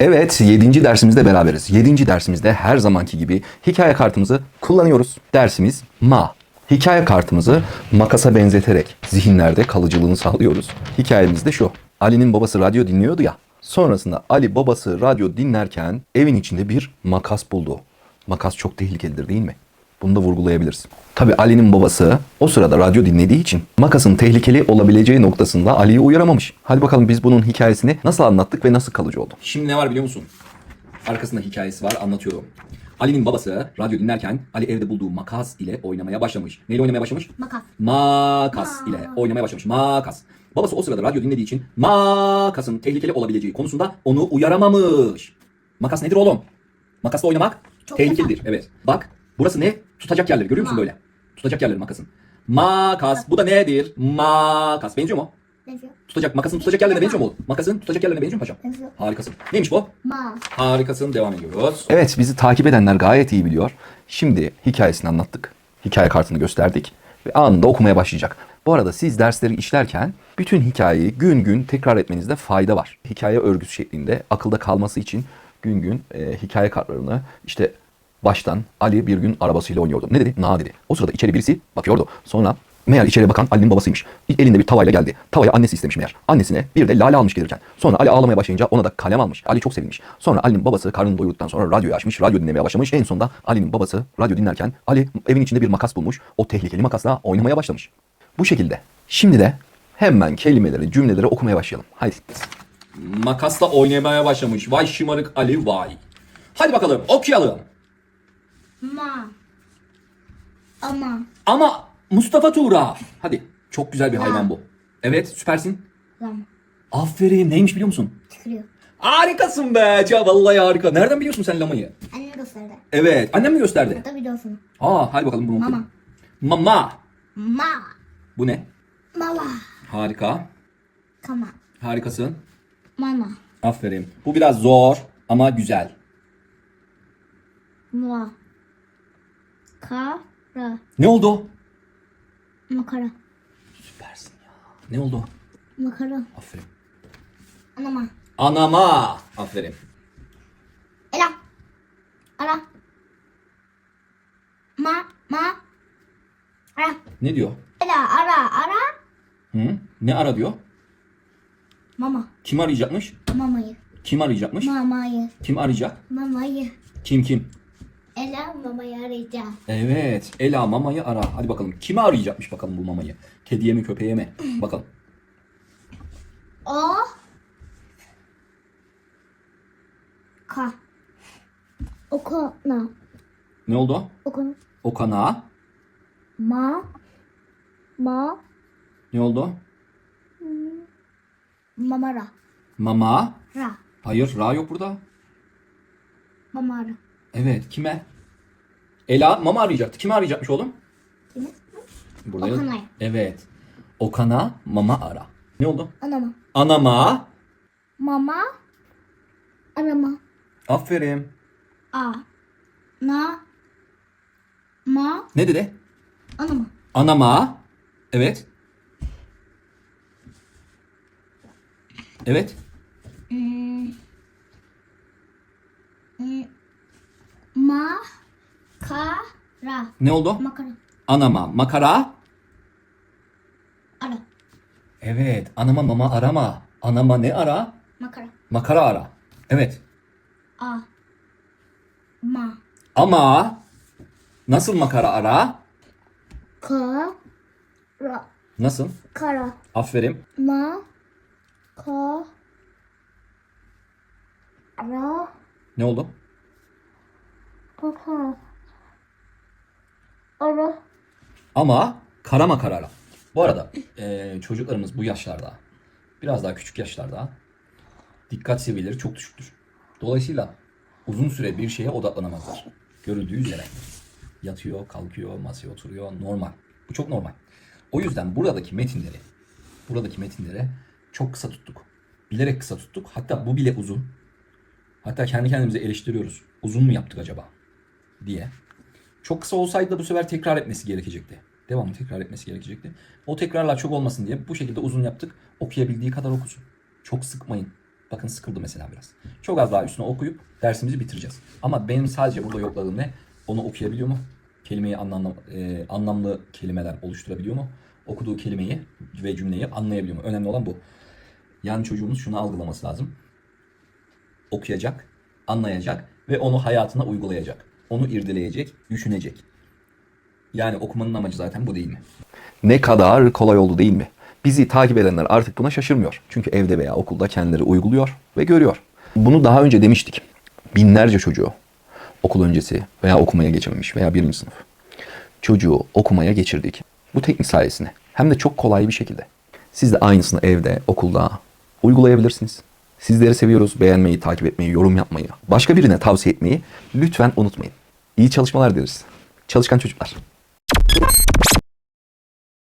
Evet 7. dersimizde beraberiz. 7. dersimizde her zamanki gibi hikaye kartımızı kullanıyoruz. Dersimiz ma. Hikaye kartımızı makasa benzeterek zihinlerde kalıcılığını sağlıyoruz. Hikayemiz de şu. Ali'nin babası radyo dinliyordu ya. Sonrasında Ali babası radyo dinlerken evin içinde bir makas buldu. Makas çok tehlikelidir değil mi? Bunu da vurgulayabiliriz. Tabi Ali'nin babası o sırada radyo dinlediği için makasın tehlikeli olabileceği noktasında Ali'yi uyaramamış. Hadi bakalım biz bunun hikayesini nasıl anlattık ve nasıl kalıcı oldu? Şimdi ne var biliyor musun? Arkasında hikayesi var anlatıyorum. Ali'nin babası radyo dinlerken Ali evde bulduğu makas ile oynamaya başlamış. Neyle oynamaya başlamış? Makas. Makas ile oynamaya başlamış. Makas. Babası o sırada radyo dinlediği için makasın tehlikeli olabileceği konusunda onu uyaramamış. Makas nedir oğlum? Makasla oynamak Çok tehlikelidir. Evet. Bak burası ne? Tutacak yerleri görüyor musun Ma. böyle? Tutacak yerleri makasın. Makas. Bu da nedir? Makas. Benziyor mu? Benziyor. Tutacak makasın tutacak yerlerine benziyor mu? Makasın tutacak yerlerine benziyor mu paşam? Benziyor. Harikasın. Neymiş bu? Ma. Harikasın devam ediyoruz. Evet bizi takip edenler gayet iyi biliyor. Şimdi hikayesini anlattık. Hikaye kartını gösterdik. Ve anında okumaya başlayacak. Bu arada siz dersleri işlerken bütün hikayeyi gün gün tekrar etmenizde fayda var. Hikaye örgüsü şeklinde akılda kalması için gün gün e, hikaye kartlarını işte baştan Ali bir gün arabasıyla oynuyordu. Ne dedi? Na dedi. O sırada içeri birisi bakıyordu. Sonra meğer içeri bakan Ali'nin babasıymış. Elinde bir tavayla geldi. Tavaya annesi istemiş meğer. Annesine bir de lale almış gelirken. Sonra Ali ağlamaya başlayınca ona da kalem almış. Ali çok sevinmiş. Sonra Ali'nin babası karnını doyurduktan sonra radyoyu açmış. Radyo dinlemeye başlamış. En sonunda Ali'nin babası radyo dinlerken Ali evin içinde bir makas bulmuş. O tehlikeli makasla oynamaya başlamış. Bu şekilde. Şimdi de hemen kelimeleri, cümleleri okumaya başlayalım. Haydi. Makasla oynamaya başlamış. Vay şımarık Ali vay. Hadi bakalım okuyalım. Ma. Ama. Ama Mustafa Tuğra. Hadi. Çok güzel bir hayvan bu. Evet süpersin. Lama. Aferin. Neymiş biliyor musun? Tükürüyor. Harikasın be. Ya vallahi harika. Nereden biliyorsun sen lamayı? Annem gösterdi. Evet. Annem mi gösterdi? Da videosunu. Aa hadi bakalım bunu Mama. okuyalım. Mama. Ma. Bu ne? Mama. Harika. Kama. Harikasın. Mama. Aferin. Bu biraz zor ama güzel. Mua. Kara. Ne oldu? Makara. Süpersin ya. Ne oldu? Makara. Aferin. Anama. Anama. Aferin. Ela. Ara. Ma. Ma. Ara. Ne diyor? Ela. Ara. Ara. Hı? Ne ara diyor? Mama. Kim arayacakmış? Mamayı. Kim arayacakmış? Mamayı. Kim arayacak? Mamayı. Kim kim? Ela mamayı arayacağım. Evet. Ela mamayı ara. Hadi bakalım. Kimi arayacakmış bakalım bu mamayı? Kediye mi köpeğe mi? Bakalım. O. Ka. Okona. Ne oldu? Okona. Okana. Ma. Ma. Ne oldu? Mamara. Mama. Ra. Hayır ra yok burada. Mamara. Evet kime? Ela mama arayacaktı. Kimi arayacakmış oğlum? Kimi? Burada Okana'ya. Evet. Okana mama ara. Ne oldu? Anama. Anama. Mama. Arama. Aferin. A. Na. Ma. Ne dedi? Anama. Anama. Evet. Evet. Hmm. Hmm. Ma. Ka. Ra. Ne oldu? Makara. Anama makara. Ara. Evet. Anama mama arama. Anama ne ara? Makara. Makara ara. Evet. A. Ma. Ama nasıl makara ara? Ka. Ra. Nasıl? Kara. Aferin. Ma. Ka. Ra. Ne oldu? Kaka. Ara. Ama kara makara ara. Bu arada eee, çocuklarımız bu yaşlarda biraz daha küçük yaşlarda dikkat seviyeleri çok düşüktür. Dolayısıyla uzun süre bir şeye odaklanamazlar. Görüldüğü üzere yatıyor, kalkıyor, masaya oturuyor. Normal. Bu çok normal. O yüzden buradaki metinleri buradaki metinleri çok kısa tuttuk. Bilerek kısa tuttuk. Hatta bu bile uzun. Hatta kendi kendimize eleştiriyoruz. Uzun mu yaptık acaba? diye. Çok kısa olsaydı da bu sefer tekrar etmesi gerekecekti. Devamlı tekrar etmesi gerekecekti. O tekrarlar çok olmasın diye bu şekilde uzun yaptık. Okuyabildiği kadar okusun. Çok sıkmayın. Bakın sıkıldı mesela biraz. Çok az daha üstüne okuyup dersimizi bitireceğiz. Ama benim sadece burada yokladığım ne? Onu okuyabiliyor mu? Kelimeyi anlamlı, e, anlamlı kelimeler oluşturabiliyor mu? Okuduğu kelimeyi ve cümleyi anlayabiliyor mu? Önemli olan bu. Yani çocuğumuz şunu algılaması lazım. Okuyacak, anlayacak ve onu hayatına uygulayacak. Onu irdeleyecek, düşünecek. Yani okumanın amacı zaten bu değil mi? Ne kadar kolay oldu değil mi? Bizi takip edenler artık buna şaşırmıyor. Çünkü evde veya okulda kendileri uyguluyor ve görüyor. Bunu daha önce demiştik. Binlerce çocuğu okul öncesi veya okumaya geçememiş veya birinci sınıf. Çocuğu okumaya geçirdik. Bu teknik sayesinde. Hem de çok kolay bir şekilde. Siz de aynısını evde, okulda uygulayabilirsiniz. Sizleri seviyoruz. Beğenmeyi, takip etmeyi, yorum yapmayı, başka birine tavsiye etmeyi lütfen unutmayın. İyi çalışmalar dileriz. Çalışkan çocuklar.